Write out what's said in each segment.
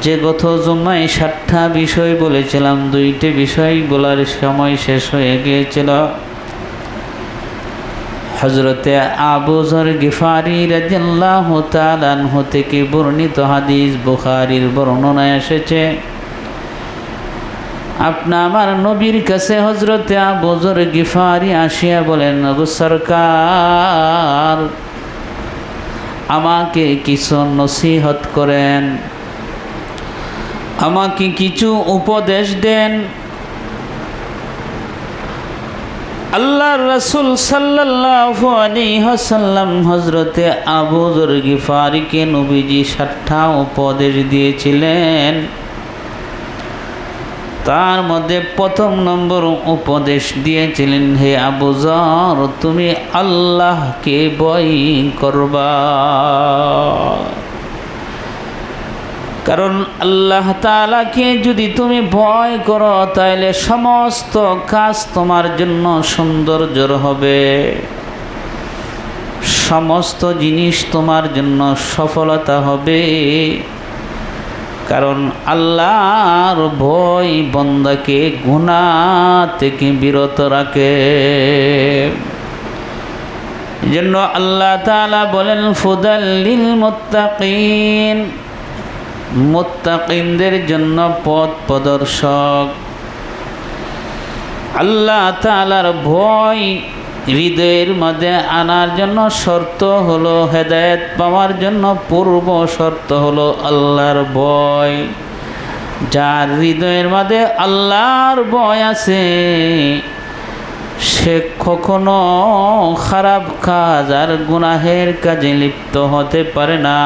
যে গত জুম্মায় সাতটা বিষয় বলেছিলাম, দুইটি বিষয় বলার সময় শেষ হয়ে গিয়েছিল। হজরতে আবুজর গিফারি রাজিয়াল্লাহ তালানহ থেকে বর্ণিত হাদিস বুখারির বর্ণনায় এসেছে, আপনা আমার নবীর কাছে হজরতে আবুজর গিফারি আসিয়া বলেন সরকার, আমাকে কিছু নসিহত করেন। আমাকে কিছু উপদেশ দেন। আল্লাহ রসুল সাল্লাল্লাহু আলাইহি হজরতে আবু যর গিফারিকে নবীজি সাতটা উপদেশ দিয়েছিলেন। তার মধ্যে প্রথম নম্বর উপদেশ দিয়েছিলেন, হে আবু যর, তুমি আল্লাহকে বই করবা। কারণ আল্লাহ তালাকে যদি তুমি ভয় করো তাহলে সমস্ত কাজ তোমার জন্য সৌন্দর্যর হবে। সমস্ত জিনিস তোমার জন্য সফলতা হবে। কারণ আল্লাহর ভয় বন্দাকে গুণা থেকে বিরত রাখে। জন্য আল্লাহ তালা বলেন ফুদাল্লিল মোত্তাকিন। মোত্তাকিনদের জন্য পথ প্রদর্শক। আল্লাহ তালার ভয় হৃদয়ের মধ্যে আনার জন্য শর্ত হলো হেদায়েত পাওয়ার জন্য পূর্ব শর্ত হলো আল্লাহর ভয়। যার হৃদয়ের মধ্যে আল্লাহর ভয় আছে, সে কখনো খারাপ কাজ আর গুনাহের কাজে লিপ্ত হতে পারে না।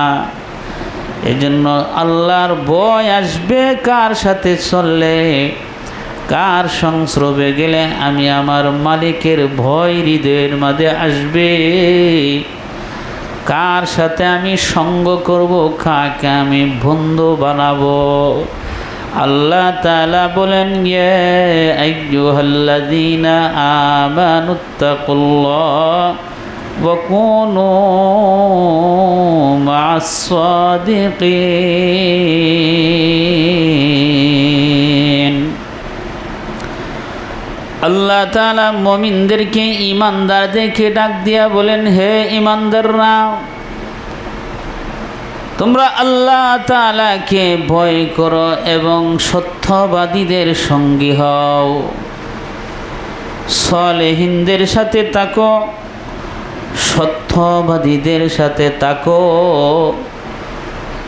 এজন্য আল্লাহর ভয় আসবে কার সাথে চললে? কার সংস্রবে গেলে আমি আমার মালিকের ভয় হৃদয়ের মাঝে আসবে? কার সাথে আমি সঙ্গ করব? কাকে আমি বন্ধু বানাবো? আল্লাহ তালা বলেন আইয়ুহাল্লাযীনা আমানুত্তাকুল্লাহ وكونوا مع الصادقين আল্লাহ তালা মমিনদেরকে ইমানদারদেরকে ডাক দিয়া বলেন হে ইমানদাররা তোমরা আল্লাহ তালাকে ভয় করো এবং সত্যবাদীদের সঙ্গী হও সলেহিনদের সাথে তাকো সত্যবাদীদের সাথে তাকো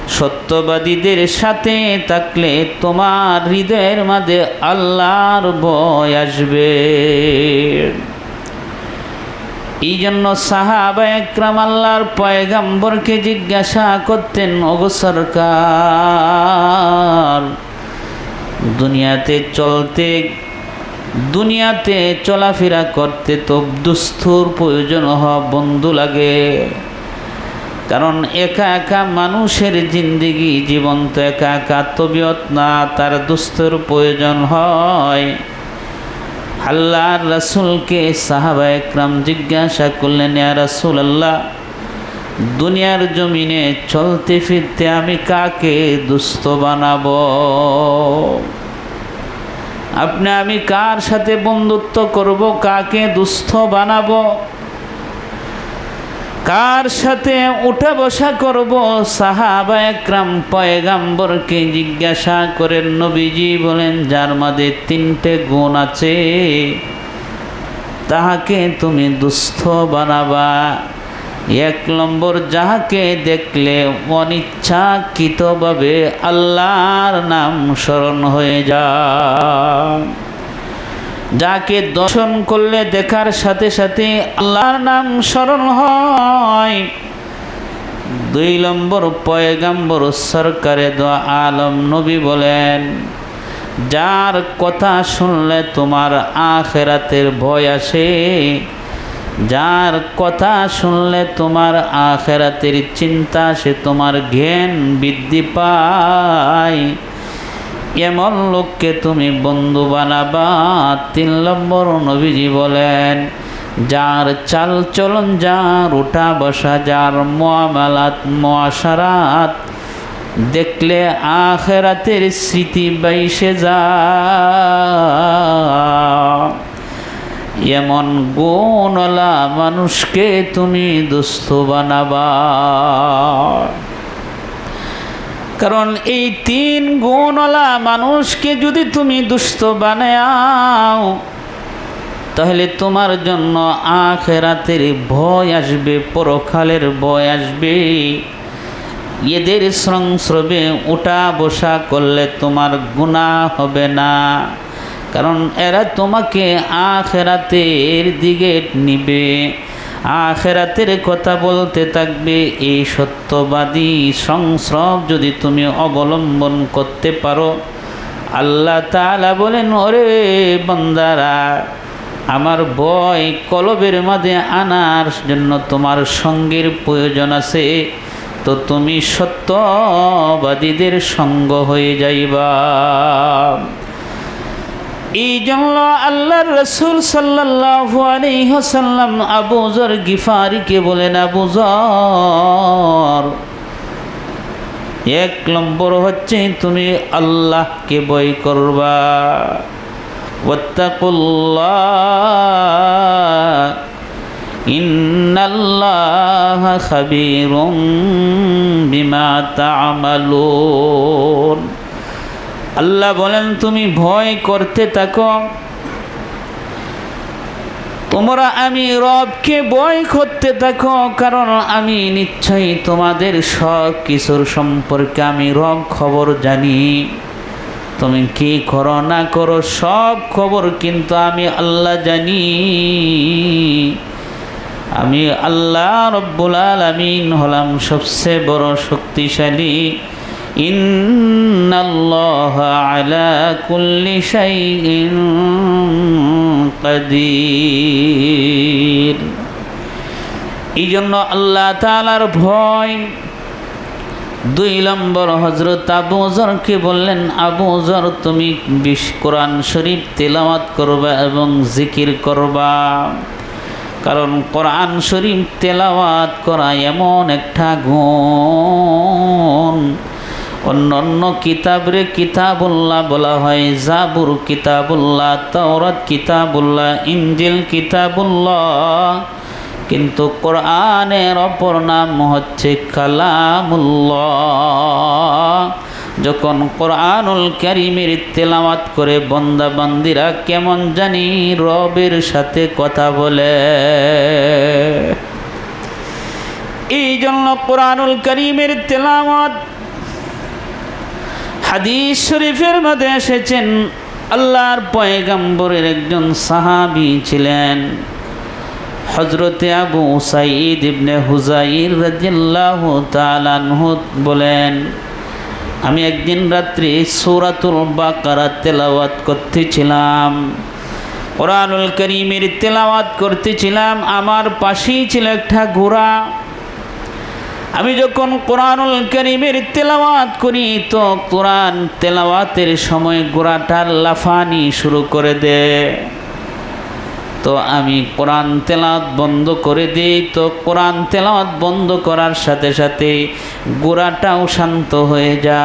সত্যবাদীদের সাথে থাকলে তোমার হৃদয়ের মাঝে আল্লাহর ভয় আসবে। এই জন্য সাহাবা একরাম আল্লাহর পয়গাম্বরকে জিজ্ঞাসা করতেন, ওগো সরকার, দুনিয়াতে চলতে দুনিয়াতে চলাফেরা করতে তো দুস্থুর প্রয়োজন হওয়া বন্ধু লাগে। কারণ একা একা মানুষের জিন্দিগি জীবন তো একা একা, তবিয়ত না, তার দুস্থুর প্রয়োজন হয়। আল্লাহর রাসুলকে সাহাবা একরাম জিজ্ঞাসা করলেন, ইয়া রাসুল আল্লাহ দুনিয়ার জমিনে চলতে ফিরতে আমি কাকে দুস্থ বানাবো? আপনি আমি কার সাথে বন্ধুত্ব করব? কাকে দুস্থ বানাবো? কার সাথে উঠা বসা করব? সাহাবা একরাম পয়গাম্বরকে জিজ্ঞাসা করেন, নবীজি বলেন, যার মাঝে তিনটে গুণ আছে, তাহাকে তুমি দুস্থ বানাবা। এক নম্বর যাহাকে দেখলে অনিচ্ছাকৃতভাবে আল্লাহর নাম স্মরণ হয়ে যায়। যাকে দর্শন করলে দেখার সাথে সাথে আল্লাহর নাম স্মরণ হয়। দুই নম্বর পয়গাম্বর সরকারে দোয়া আলম নবী বলেন, যার কথা শুনলে তোমার আখেরাতের ভয় আসে যার কথা শুনলে তোমার আখেরাতের চিন্তা, সে তোমার জ্ঞান বৃদ্ধি পায়। এমন লোককে তুমি বন্ধু বানাবা, তিন নম্বর নবীজি বলেন, যার চাল চলন, যার উঠা বসা, যার মোয়ামালাত মোয়াশারাত দেখলে আখেরাতের স্মৃতি বাইসে যা এমন গুণলা মানুষকে তুমি দুস্থ বানাবা। কারণ এই তিন গুণলা মানুষকে যদি তুমি দুস্থ বানাও, তাহলে তোমার জন্য আখেরাতের ভয় আসবে পরখালের ভয় আসবে। এদের সংস্রবে উঠা বসা করলে তোমার গুণা হবে না। কারণ এরা তোমাকে আখেরাতের দিকে নিবে। আখেরাতের কথা বলতে থাকবে। এই সত্যবাদী সংস্রব যদি তুমি অবলম্বন করতে পারো, আল্লাহ তালা বলেন, ওরে বন্দারা, আমার বয় কলবের মাঝে আনার জন্য তোমার সঙ্গের প্রয়োজন আছে। তো তুমি সত্যবাদীদের সঙ্গ হয়ে যাইবা। এই জন্য আল্লাহর রসুল সাল্লাল্লাহু আলাইহি ওয়াসাল্লাম আবু গিফারিকে বলেন, আবু জর, এক নম্বর হচ্ছে তুমি আল্লাহকে বই করবা। ইন্নাল্লাহ খাবীরুম বিমা তা'মালুন। আল্লাহ বলেন, তুমি ভয় করতে থাকো। তোমরা আমি রবকে ভয় করতে থাকো, কারণ আমি নিশ্চয়ই তোমাদের সব কিছুর সম্পর্কে আমি রব খবর জানি। তুমি কি করো, না করো, সব খবর কিন্তু আমি আল্লাহ জানি। আমি আল্লাহ রব্বুল আলমিন হলাম সবচেয়ে বড় শক্তিশালী ইন্নাল্লাহ আলা কুল্লি শাইইন কাদির। এই জন্য আল্লাহ তালার ভয়। দুই নম্বর হজরত আবু জরকে বললেন, আবু জর তুমি বিশ কোরআন শরীফ তেলাওয়াত করবা এবং জিকির করবা। কারণ কোরআন শরীফ তেলাওয়াত করা এমন একটা গুণ। অন্য অন্য কিতাবরে কিতাবুল্লাহ বলা হয়, জাবুর কিতাবুল্লাহ, তওরাত কিতাবুল্লাহ ইঞ্জিল কিতাবুল্লাহ। কিন্তু কোরআনের অপর নাম হচ্ছে কালামুল্লাহ। যখন কোরআনুল করিমের তেলাওয়াত করে বন্দা বান্দিরা কেমন জানি রবের সাথে কথা বলে। এই জন্য কোরআনুল করিমের তেলাওয়াত হাদিস শরীফের মধ্যে এসেছেন, আল্লাহর পয়গাম্বরের একজন সাহাবি ছিলেন হজরতে আবু সাইদ ইবনে হুজাইর রাজিয়াল্লাহ তালানহু বলেন, আমি একদিন রাত্রি সৌরাতুল বাকারা তেলাওয়াত করতেছিলাম, কোরআনুল করিমের তেলাওয়াত করতেছিলাম, আমার পাশেই ছিল একটা ঘোড়া আমি যখন কোরআনুল করিমের তেলাওয়াত করি, তো কোরআন তেলাওয়াতের সময় গোড়াটার লাফানি শুরু করে দে তো আমি কোরআন তেলাওয়াত বন্ধ করে দিই, তো কোরআন তেলাওয়াত বন্ধ করার সাথে সাথে গোড়াটাও শান্ত হয়ে যা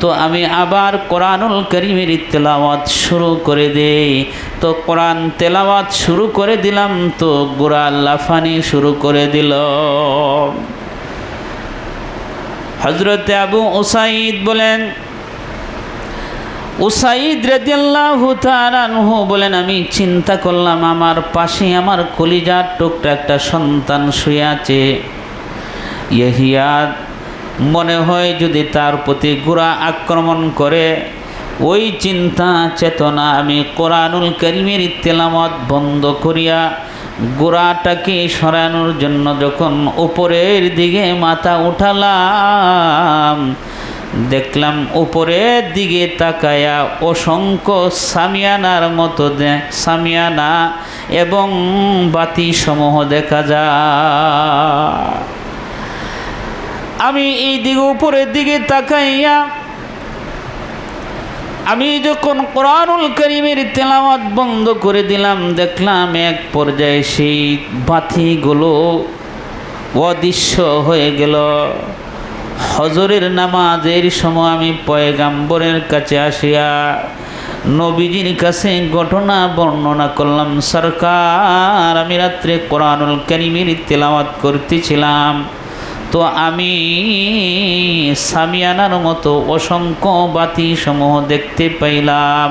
তো আমি আবার কোরআনুল করিমের তেলাওয়াত শুরু করে দেই। তো কোরআন তেলাওয়াত শুরু করে দিলাম, তো গোড়া লাফানি শুরু করে দিল। হজরতে আবু ওসাইদ বলেন, উসাইদ রেদিয়াল্লাহু তাআলাহু বলেন, আমি চিন্তা করলাম, আমার পাশে আমার কলিজার টুকটা একটা সন্তান শুয়ে আছে। ইহিয়াদ মনে হয় যদি তার প্রতি গুড়া আক্রমণ করে, ওই চিন্তা চেতনা আমি কোরআনুল করিমের তেলামত বন্ধ করিয়া গোড়াটাকে সরানোর জন্য যখন উপরের দিকে মাথা উঠালাম, দেখলাম উপরের দিকে তাকায়া অসংখ্য সামিয়ানার মতো সামিয়ানা এবং বাতি সমূহ দেখা যায়। আমি এই দিকে উপরের দিকে তাকাইয়া আমি যখন কোরআনুল করিমের তেলাওয়াত বন্ধ করে দিলাম, দেখলাম এক পর্যায়ে সেই বাতিগুলো অদৃশ্য হয়ে গেল। হজরের নামাজের সময় আমি পয়গাম্বরের কাছে আসিয়া নবীজির কাছে ঘটনা বর্ণনা করলাম, সরকার, আমি রাত্রে কোরআনুল করিমের তেলাওয়াত করতেছিলাম। তো আমি সামিয়ানার মতো অসংখ্য বাতি সমূহ দেখতে পাইলাম।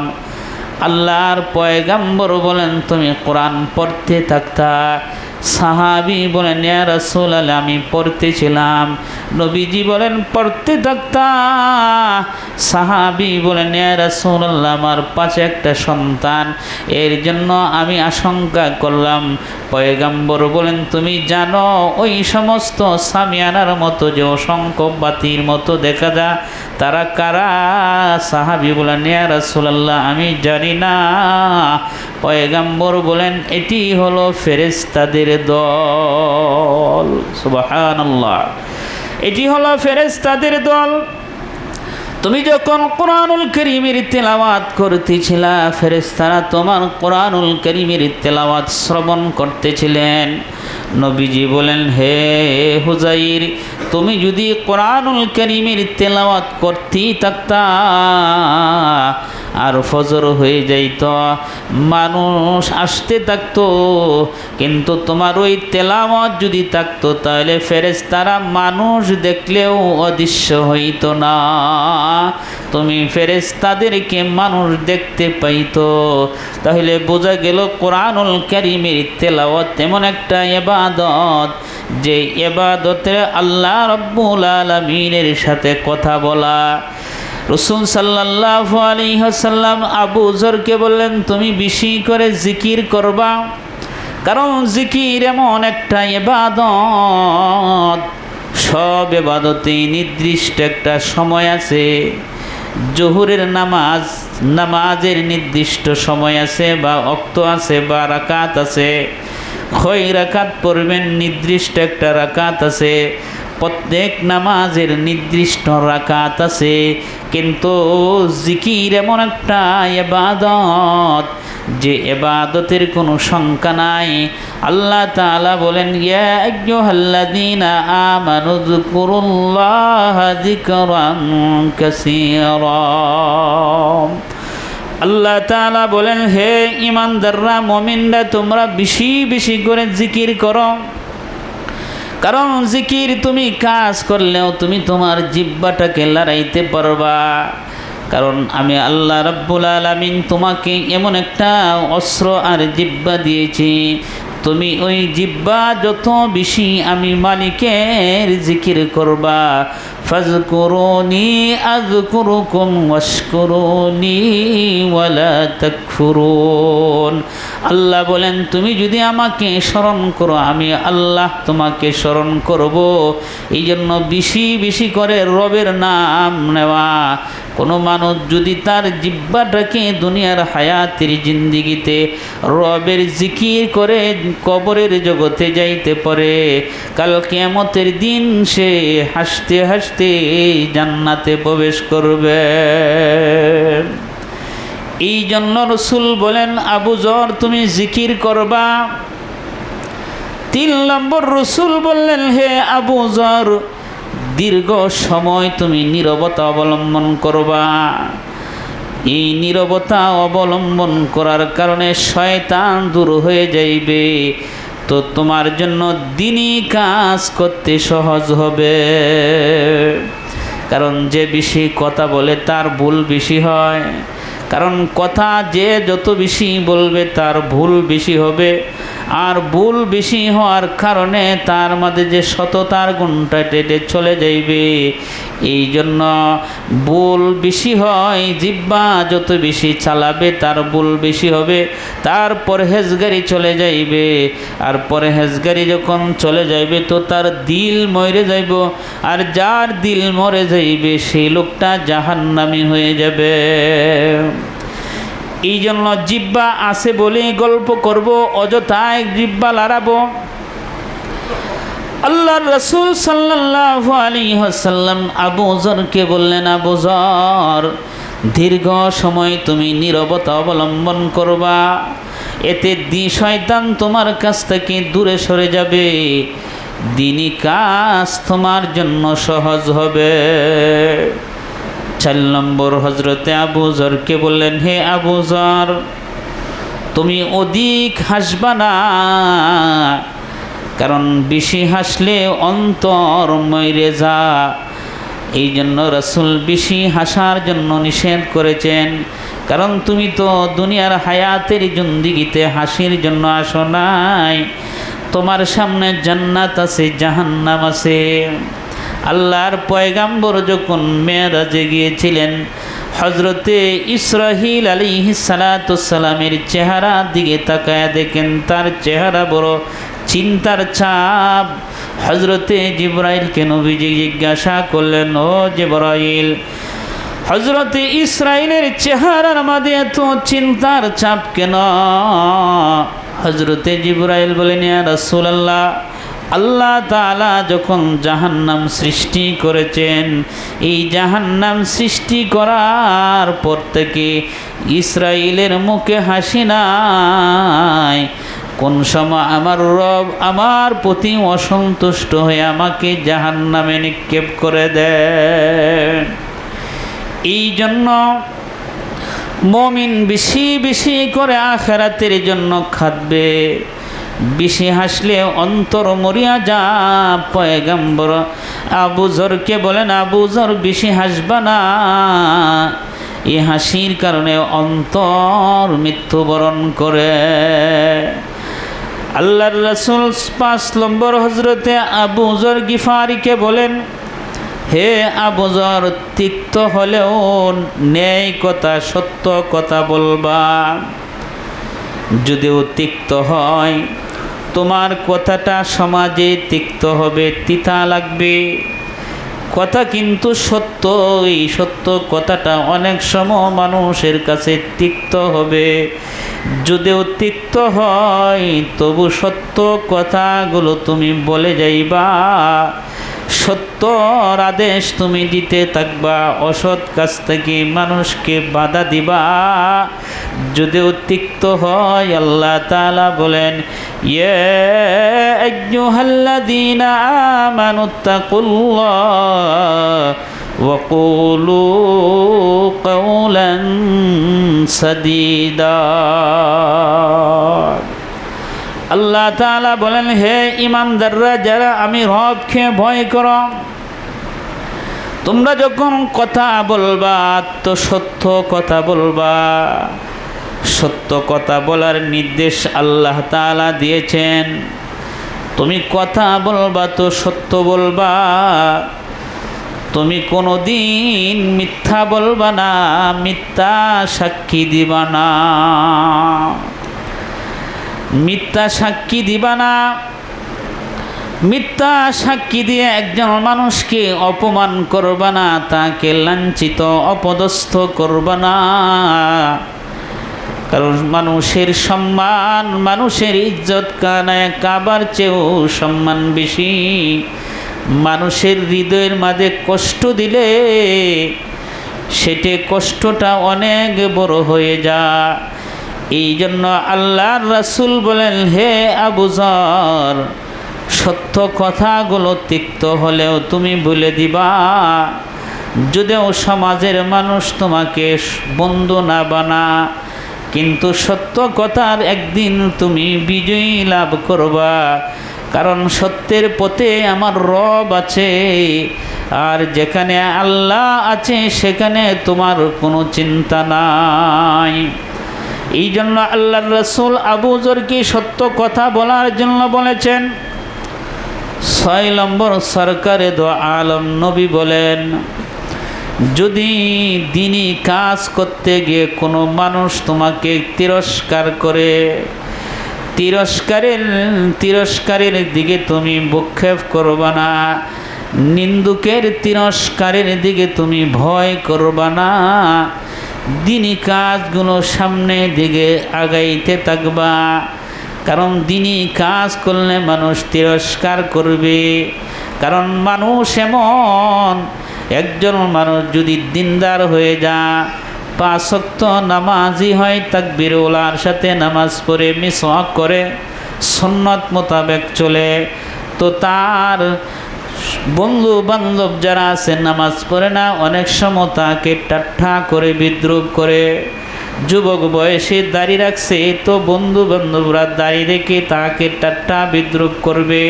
আল্লাহর পয়গাম্বর বলেন, তুমি কোরআন পড়তে থাকতা সাহাবি বলেন রাসূল আল্লাহ আমি পড়তেছিলাম। নবীজি বলেন, পড়তে থাকতা। সাহাবি বলেন রাসূল আমার পাশে একটা সন্তান, এর জন্য আমি আশঙ্কা করলাম। পয়গাম্বর বলেন, তুমি জানো, ওই সমস্ত সামিয়ানার মতো যে অসংখ্য বাতির মতো দেখা যা তারা কারা? সাহাবি বলেন ইয়া রাসূলুল্লাহ, আমি জানি না। পয়গাম্বর বলেন এটি হলো ফেরেস্তাদের দল। সুবাহ এটি হলো ফেরেস্তাদের দল। তুমি যখন কোরআনুল করিমের তেলাওয়াত করতেছিলা ফেরেস্তারা তোমার কোরআনুল করিমের তেলাওয়াত শ্রবণ করতেছিলেন। নবীজি বলেন, হে হুজাইর তুমি যদি কোরআনুল করিমের তেলাওয়াত করতেই থাকতা আর ফজর হয়ে যাইত, মানুষ আসতে থাকতো। কিন্তু তোমার ওই তেলাওয়াত যদি থাকতো, তাহলে ফেরেস্তারা মানুষ দেখলেও অদৃশ্য হইতো না। তুমি ফেরেস্তাদেরকে মানুষ দেখতে পাইতো। তাহলে বোঝা গেল কোরআনুল করিমের তেলাওয়াত এমন একটা এবাদত যে এবাদতে আল্লাহ রব্বুল আলমিনের সাথে কথা বলা। রসুল সাল্লাহ আলিহাসাল্লাম আবু জরকে বললেন, তুমি বেশি করে জিকির করবা? কারণ জিকির এমন একটা এবাদত সব এবাদতে নির্দিষ্ট একটা সময় আছে। জহুরের নামাজ, নামাজের নির্দিষ্ট সময় আছে বা অক্ত আছে বা রাকাত আছে। খই রাকাত পড়বেন, নির্দিষ্ট একটা রাকাত আছে। প্রত্যেক নামাজের নির্দিষ্ট রাকাত আছে, কিন্তু জিকির এমন একটা এবাদত যে এবাদতের কোনো শঙ্কা নাই। আল্লাহ তালা বলেন আল্লাহ তালা বলেন, হে ইমানদাররা মুমিনরা, তোমরা বেশি বেশি করে জিকির করো। কারণ জিকির তুমি কাজ করলেও তুমি তোমার জিব্বাটাকে লড়াইতে পারবা। কারণ আমি আল্লাহ রব্বুল আলমিন তোমাকে এমন একটা অস্ত্র আর জিব্বা দিয়েছি। তুমি ওই জিব্বা যত বেশি আমি মালিকের জিকির করবা ফাজকুরুনি আযকুরুকুম ওয়াশকুরুনি ওয়ালা তাকফুরুন আল্লাহ বলেন, তুমি যদি আমাকে স্মরণ করো, আমি আল্লাহ তোমাকে স্মরণ করব। এই জন্য বেশি বেশি করে রবের নাম নেওয়া। কোনো মানুষ যদি তার জিব্বাটাকে দুনিয়ার হায়াতের জিন্দিগিতে রবের জিকির করে কবরের জগতে যাইতে পারে, কাল কেমতের দিন সে হাসতে হাসতে জান্নাতে প্রবেশ করবে। এই জন্য রসুল বলেন, আবু জর, তুমি জিকির করবা? তিন নম্বর রসুল বললেন, হে আবু জর, দীর্ঘ সময় তুমি নীরবতা অবলম্বন করবা। এই নীরবতা অবলম্বন করার কারণে শয়তান দূর হয়ে যাইবে। তো তোমার জন্য দিনই কাজ করতে সহজ হবে। কারণ যে বেশি কথা বলে তার ভুল বেশি হয়। কারণ কথা যে যত বেশি বলবে তার ভুল বেশি হবে। আর ভুল বেশি হওয়ার কারণে তার মাঝে যে সততার গুণটা টেটে চলে যাইবে। এই জন্য ভুল বেশি হয় জিব্বা যত বেশি চালাবে, তার ভুল বেশি হবে, তার পরহেজগারি চলে যাইবে। আর পরহেজগারি যখন চলে যাইবে, তো তার দিল মরে যাইব। আর যার দিল মরে যাইবে সেই লোকটা জাহান্নামি হয়ে যাবে। এই জন্য জিব্বা আছে বলে গল্প করব, অযথায় জিব্বা লড়াবো। আল্লাহ রসুল সাল্লাহ আলী হাসাল্লাম আবু জরকে বললেন, আবু জর দীর্ঘ সময় তুমি নীরবতা অবলম্বন করবা। এতে দি শয়তান তোমার কাছ থেকে দূরে সরে যাবে। দিনই কাজ তোমার জন্য সহজ হবে। চার নম্বর হজরতে আবু জরকে বললেন, হে আবু জর, তুমি অধিক হাসবা না, কারণ বেশি হাসলে অন্তর ময়রে যা। এই জন্য রসুল বেশি হাসার জন্য নিষেধ করেছেন, কারণ তুমি তো দুনিয়ার হায়াতের জন্দিগিতে হাসির জন্য আসো নাই, তোমার সামনে জান্নাত আছে, জাহান্নাম আছে। আল্লাহর পয়গাম্বর যখন মেয়েরাজে গিয়েছিলেন হজরতে ইসরাহিল আলী সালাতামের চেহারা দিকে তাকায় দেখেন, তার চেহারা বড় চিন্তার ছাপ। হজরতে জিব্রাইলকে নবীজি জিজ্ঞাসা করলেন, ও জিব্রাইল হজরতে ইসরায়েলের চেহারার মাঝে এত চিন্তার চাপ কেন? হজরতে জিব্রাইল বলেন রসুলাল্লাহ আল্লাহ তালা যখন জাহান্নাম সৃষ্টি করেছেন, এই জাহান্নাম সৃষ্টি করার পর থেকে ইসরায়েলের মুখে হাসি নাই। কোন সময় আমার রব আমার প্রতি অসন্তুষ্ট হয়ে আমাকে জাহান্নামে নিক্ষেপ করে দেন। এই জন্য মমিন বেশি বেশি করে আখেরাতের জন্য খাদবে বেশি হাসলে অন্তর মরিয়া যা পয়গাম্বর আবুজরকে বলেন আবুজর বেশি হাসবা না। এই হাসির কারণে অন্তর মৃত্যুবরণ করে। আল্লাহর রসুল পাঁচ নম্বর হজরতে আবুজর গিফারিকে বলেন, হে আবজর তিক্ত হলেও ন্যায় কথা সত্য কথা বলবা। যদিও তিক্ত হয়, তোমার কথাটা সমাজে তিক্ত হবে, তিতা লাগবে। কথা কিন্তু সত্য এই সত্য কথাটা অনেক সময় মানুষের কাছে তিক্ত হবে। যদিও তিক্ত হয়, তবু সত্য কথাগুলো তুমি বলে যাইবা। সত্যর আদেশ তুমি দিতে থাকবা, অসৎ কাছ থেকে মানুষকে বাধা দিবা। যদিও তিক্ত হয়, আল্লাহ তালা বলেন ইয়ে আইয়ুহাল্লাযীনা আল্লাহ তালা বলেন, হে ইমানদাররা যারা আমি রবকে ভয় কর, তোমরা যখন কথা বলবা, তো সত্য কথা বলবা। সত্য কথা বলার নির্দেশ আল্লাহ তালা দিয়েছেন। তুমি কথা বলবা, তো সত্য বলবা। তুমি কোনো দিন মিথ্যা বলবা না, মিথ্যা সাক্ষী দিবা না। মিথ্যা সাক্ষী দিবা না। মিথ্যা সাক্ষী দিয়ে একজন মানুষকে অপমান করবা না, তাকে লাঞ্ছিত, অপদস্থ করবা না। কারণ মানুষের সম্মান, মানুষের ইজ্জত কানায় কাবার চেয়েও সম্মান বেশি। মানুষের হৃদয়ের মাঝে কষ্ট দিলে সেটে কষ্টটা অনেক বড় হয়ে যায়। এই জন্য আল্লাহর রাসুল বলেন, হে আবুজর সত্য কথাগুলো তিক্ত হলেও তুমি বলে দিবা, যদিও সমাজের মানুষ তোমাকে বন্ধু না বানা, কিন্তু সত্য কথার একদিন তুমি বিজয়ী লাভ করবা, কারণ সত্যের পথে আমার রব আছে, আর যেখানে আল্লাহ আছে সেখানে তোমার কোনো চিন্তা নাই। এই জন্য আল্লাহ রসুল আবুজরকে সত্য কথা বলার জন্য বলেছেন, ছয় নম্বর সরকারে দো আলম নবী বলেন, যদি দিনই কাজ করতে গিয়ে কোনো মানুষ তোমাকে তিরস্কার করে, তিরস্কারের তিরস্কারের দিকে তুমি ভক্ষেপ করবা না, নিন্দুকের তিরস্কারের দিকে তুমি ভয় করবা না দিনই কাজগুলো সামনে দিকে আগাইতে থাকবা। কারণ দিনই কাজ করলে মানুষ তিরস্কার করবে। কারণ মানুষ এমন, একজন মানুষ যদি দিনদার হয়ে যা পাঁচক্ত নামাজি হয় তাকবির ওলার সাথে নামাজ পড়ে, মিসওয়াক করে সন্ন্যত মোতাবেক চলে, তো তার বন্ধু বান্ধব যারা আছে, নামাজ পড়ে না, অনেক সময় তাকে টাট্টা করে, বিদ্রুপ করে। যুবক বয়সে দাড়ি রাখছে, তো বন্ধু বান্ধবরা দাড়ি রেখে তাকে টাট্টা বিদ্রুপ করবে,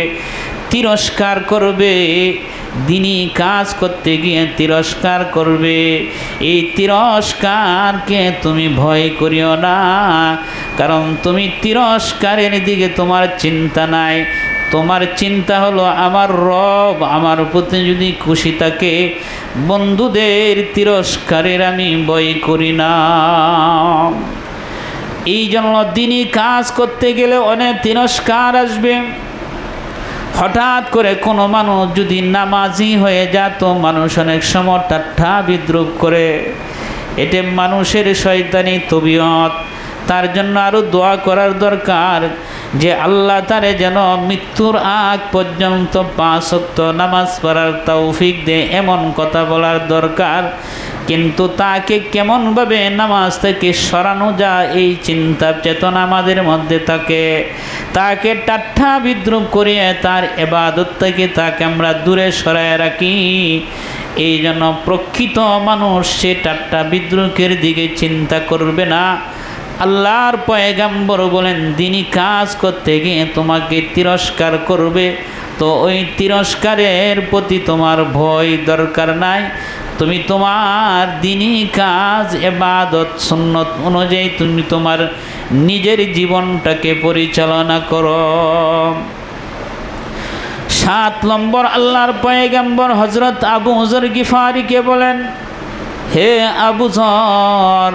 তিরস্কার করবে। দিনই কাজ করতে গিয়ে তিরস্কার করবে। এই তিরস্কারকে তুমি ভয় করিও না, কারণ তুমি তিরস্কারের দিকে তোমার চিন্তা নাই। তোমার চিন্তা হলো আমার রব। আমার প্রতি যদি খুশি থাকে, বন্ধুদের তিরস্কারের আমি ভয় করি না। এই জন্য দিনই কাজ করতে গেলে অনেক তিরস্কার আসবে। হঠাৎ করে কোনো মানুষ যদি নামাজি হয়ে যেত মানুষ অনেক সময় ঠাট্টা বিদ্রুপ করে। এটা মানুষের শয়তানি তবিয়ত। তার জন্য আরও দোয়া করার দরকার যে আল্লাহ তারে যেন মৃত্যুর আগ পর্যন্ত পাঁচ শক্ত নামাজ পড়ার তৌফিক দে, এমন কথা বলার দরকার। কিন্তু তাকে কেমনভাবে নামাজ থেকে সরানো যায়, এই চিন্তা চেতনা আমাদের মধ্যে থাকে। তাকে টাট্টা বিদ্রুপ করিয়ে তার এবাদত থেকে তাকে আমরা দূরে সরায় রাখি। এই জন্য প্রকৃত মানুষ সে টাট্টা বিদ্রুপের দিকে চিন্তা করবে না। আল্লাহর পয়গাম্বর বলেন দিনই কাজ করতে গিয়ে তোমাকে তিরস্কার করবে, তো ওই তিরস্কারের প্রতি তোমার ভয় দরকার নাই। তুমি তোমার দিনই কাজ, এবাদত, সুন্নত অনুযায়ী তুমি তোমার নিজের জীবনটাকে পরিচালনা করো। সাত নম্বর আল্লাহর পয়গাম্বর হজরত আবু হজর গিফারিকে বলেন, হে আবু জর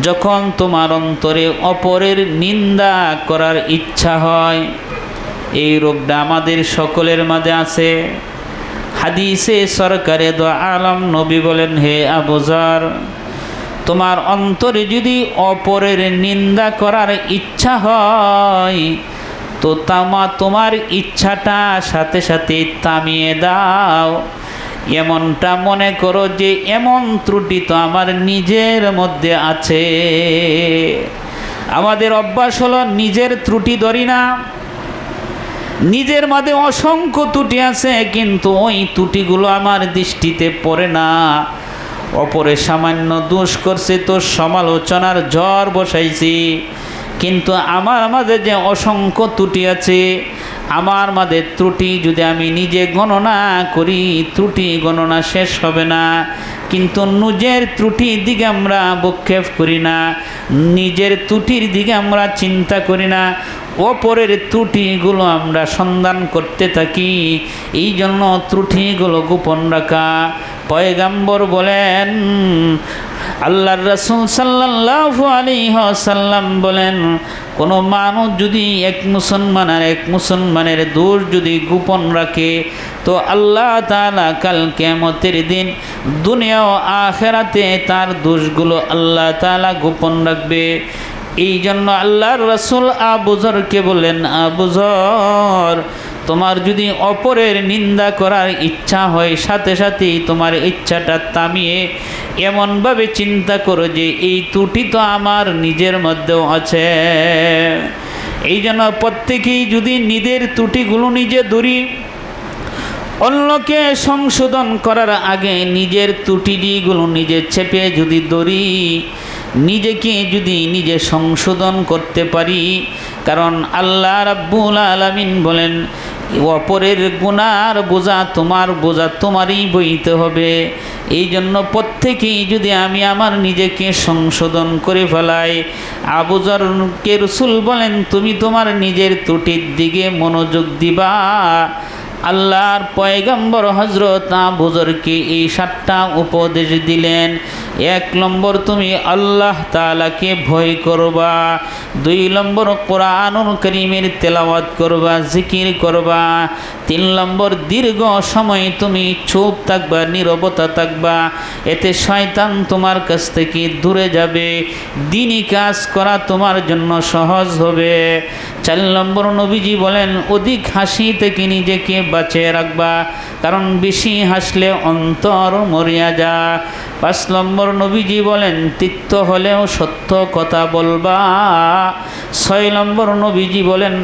যখন তোমার অন্তরে অপরের নিন্দা করার ইচ্ছা হয়, এই রোগটা আমাদের সকলের মাঝে আছে। হাদিসে সরকারে দো আলম নবী বলেন, হে আবুজার তোমার অন্তরে যদি অপরের নিন্দা করার ইচ্ছা হয়, তো তামা তোমার ইচ্ছাটা সাথে সাথে থামিয়ে দাও। এমনটা মনে করো যে এমন ত্রুটি তো আমার নিজের মধ্যে আছে। আমাদের অভ্যাস হলো নিজের ত্রুটি ধরি না। নিজের মধ্যে অসংখ্য ত্রুটি আছে, কিন্তু ওই ত্রুটিগুলো আমার দৃষ্টিতে পড়ে না। অপরে সামান্য দোষ করছে তো সমালোচনার ঝড় বসাইছি। কিন্তু আমার মাঝে যে অসংখ্য ত্রুটি আছে আমার মাঝে ত্রুটি যদি আমি নিজে গণনা করি, ত্রুটি গণনা শেষ হবে না। কিন্তু নিজের ত্রুটির দিকে আমরা বক্ষেপ করি না। নিজের ত্রুটির দিকে আমরা চিন্তা করি না। অপরের ত্রুটিগুলো আমরা সন্ধান করতে থাকি। এই জন্য ত্রুটিগুলো গোপন রাখা। পয়গাম্বর বলেন, আল্লাহর রসুল সাল্লাহ আলী সাল্লাম বলেন, কোনো মানুষ যদি এক মুসলমান আর এক মুসলমানের দোষ যদি গোপন রাখে, তো আল্লাহ তালা কাল কেমতের দিন দুনিয়া ও আখেরাতে তার দোষগুলো আল্লাহ তালা গোপন রাখবে। এই জন্য আল্লাহর রসুল আবুজরকে বলেন আবুজর তোমার যদি অপরের নিন্দা করার ইচ্ছা হয়, সাথে সাথেই তোমার ইচ্ছাটা থামিয়ে এমনভাবে চিন্তা করো যে এই ত্রুটি তো আমার নিজের মধ্যেও আছে। এই জন্য প্রত্যেকেই যদি নিজের ত্রুটিগুলো নিজে দূরি অন্যকে সংশোধন করার আগে নিজের ত্রুটিগুলো নিজে চেপে যদি দড়ি নিজেকে যদি নিজে সংশোধন করতে পারি, কারণ আল্লাহ রাব্বুল আলমিন বলেন, অপরের গুনার বোঝা তোমার বোঝা তোমারই বইতে হবে। এই জন্য প্রত্যেকেই যদি আমি আমার নিজেকে সংশোধন করে ফেলাই আবুজরকে রসুল বলেন, তুমি তোমার নিজের ত্রুটির দিকে মনোযোগ দিবা। আল্লাহর পয়গম্বর হজরত আবুজরকে এই সাতটা উপদেশ দিলেন। এক নম্বর, তুমি আল্লাহ তালাকে ভয় করবা। দুই নম্বর, কোরআনুল করিমের তেলাওয়াত করবা, জিকির করবা। তিন নম্বর, দীর্ঘ সময় তুমি চুপ থাকবা, নিরবতা থাকবা। এতে শয়তান তোমার কাছ থেকে দূরে যাবে। দিনই কাজ করা তোমার জন্য সহজ হবে। চার নম্বর, নবীজি বলেন, অধিক হাসি থেকে নিজেকে বাঁচিয়ে রাখবা, কারণ বেশি হাসলে অন্তর মরিয়া যা পাঁচ নম্বর, নবীজি বলেন, তিক্ত হলেও সত্য কথা বলবা। ছয় নম্বর, নবীজি বলেন